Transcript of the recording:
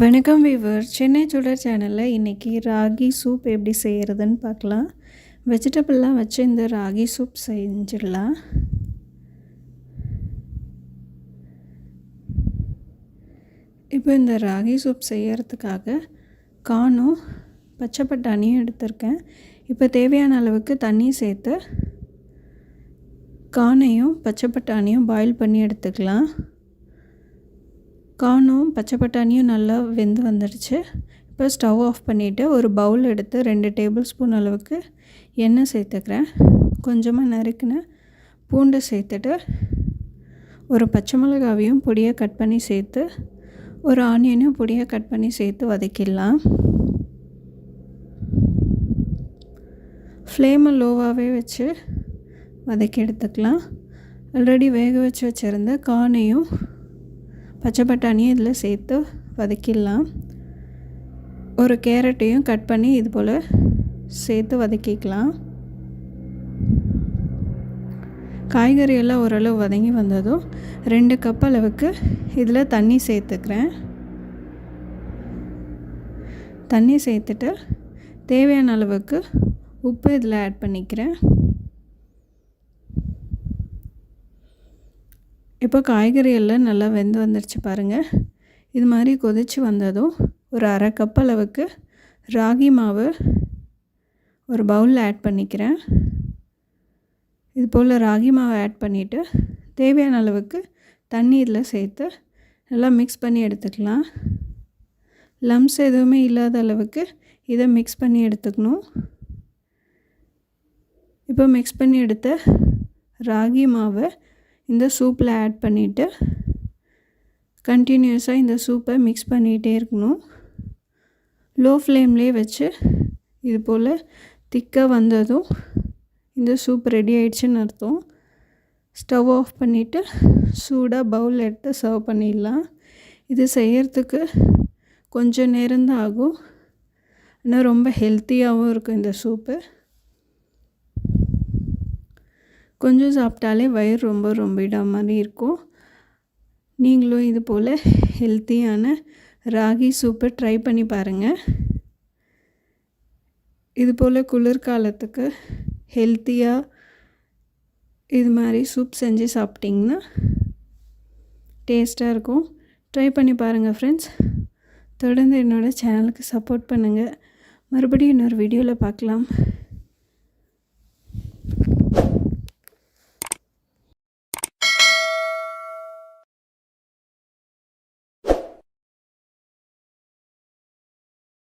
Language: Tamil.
வணக்கம் வீவர் சென்னை சுடர் சேனலில் இன்றைக்கி ராகி சூப் எப்படி செய்கிறதுன்னு பார்க்கலாம். வெஜிடபிள்லாம் வச்சு இந்த ராகி சூப் செஞ்சிடலாம். இப்போ இந்த ராகி சூப் செய்யறதுக்காக காணும் பச்சை பட்டாணியும் எடுத்திருக்கேன். இப்போ தேவையான அளவுக்கு தண்ணி சேர்த்து கானையும் பச்சை பட்டாணியும் பாயில் பண்ணி எடுத்துக்கலாம். கானும் பச்சை பட்டாணியும் நல்லா வெந்து வந்துடுச்சு. இப்போ ஸ்டவ் ஆஃப் பண்ணிவிட்டு ஒரு பவுல் எடுத்து ரெண்டு டேபிள் ஸ்பூன் அளவுக்கு எண்ணெய் சேர்த்துக்கிறேன். கொஞ்சமாக நறுக்கின பூண்டு சேர்த்துட்டு ஒரு பச்சை மிளகாவையும் பொடியாக கட் பண்ணி சேர்த்து ஒரு ஆனியனையும் பொடியாக கட் பண்ணி சேர்த்து வதக்கிடலாம். ஃப்ளேமை லோவாகவே வச்சு வதக்கி எடுத்துக்கலாம். ஆல்ரெடி வேக வச்சு வச்சுருந்த கானையும் பச்சை பட்டாணியும் இதில் சேர்த்து வதக்கிடலாம். ஒரு கேரட்டையும் கட் பண்ணி இது போல் சேர்த்து வதக்கிக்கலாம். காய்கறி எல்லாம் ஓரளவு வதங்கி வந்ததும் ரெண்டு கப் அளவுக்கு இதில் தண்ணி சேர்த்துக்கிறேன். தண்ணி சேர்த்துட்டு தேவையான அளவுக்கு உப்பு இதில் ஆட் பண்ணிக்கிறேன். இப்போ காய்கறி எல்லாம் நல்லா வெந்து வந்துடுச்சு பாருங்கள் இது மாதிரி கொதித்து வந்ததும் ஒரு அரை கப் அளவுக்கு ராகி மாவு ஒரு பவுலில் ஆட் பண்ணிக்கிறேன். இது போல் ராகி மாவை ஆட் பண்ணிவிட்டு தேவையான அளவுக்கு தண்ணி இதில் சேர்த்து நல்லா மிக்ஸ் பண்ணி எடுத்துக்கலாம். லம்ஸ் எதுவுமே இல்லாத அளவுக்கு இதை மிக்ஸ் பண்ணி எடுத்துக்கணும். இப்போ மிக்ஸ் பண்ணி எடுத்த ராகி மாவை இந்த சூப்பில் ஆட் பண்ணிவிட்டு கண்டினியூஸாக இந்த சூப்பை மிக்ஸ் பண்ணிகிட்டே இருக்கணும். லோ ஃப்ளேம்லேயே வச்சு இது போல் திக்காக வந்ததும் இந்த சூப் ரெடி ஆயிடுச்சுன்னு அர்த்தம். ஸ்டவ் ஆஃப் பண்ணிவிட்டு சூடாக பவுல் எடுத்து சர்வ் பண்ணிடலாம். இது செய்கிறதுக்கு கொஞ்சம் நேரம்தான் ஆகும். ஆனால் ரொம்ப ஹெல்த்தியாகவும் இருக்கும் இந்த சூப்பு. கொஞ்சம் சாப்பிட்டாலே வயிறு ரொம்ப ரொம்பிட மாதிரி இருக்கும். நீங்களும் இது போல் ஹெல்த்தியான ராகி சூப்பை ட்ரை பண்ணி பாருங்கள் இது போல் குளிர்காலத்துக்கு ஹெல்த்தியாக இது மாதிரி சூப் செஞ்சு சாப்பிட்டிங்கன்னா டேஸ்ட்டாக இருக்கும். ட்ரை பண்ணி பாருங்கள் ஃப்ரெண்ட்ஸ் தொடர்ந்து என்னோடய சேனலுக்கு சப்போர்ட் பண்ணுங்கள் மறுபடியும் இன்னொரு வீடியோவில் பார்க்கலாம்.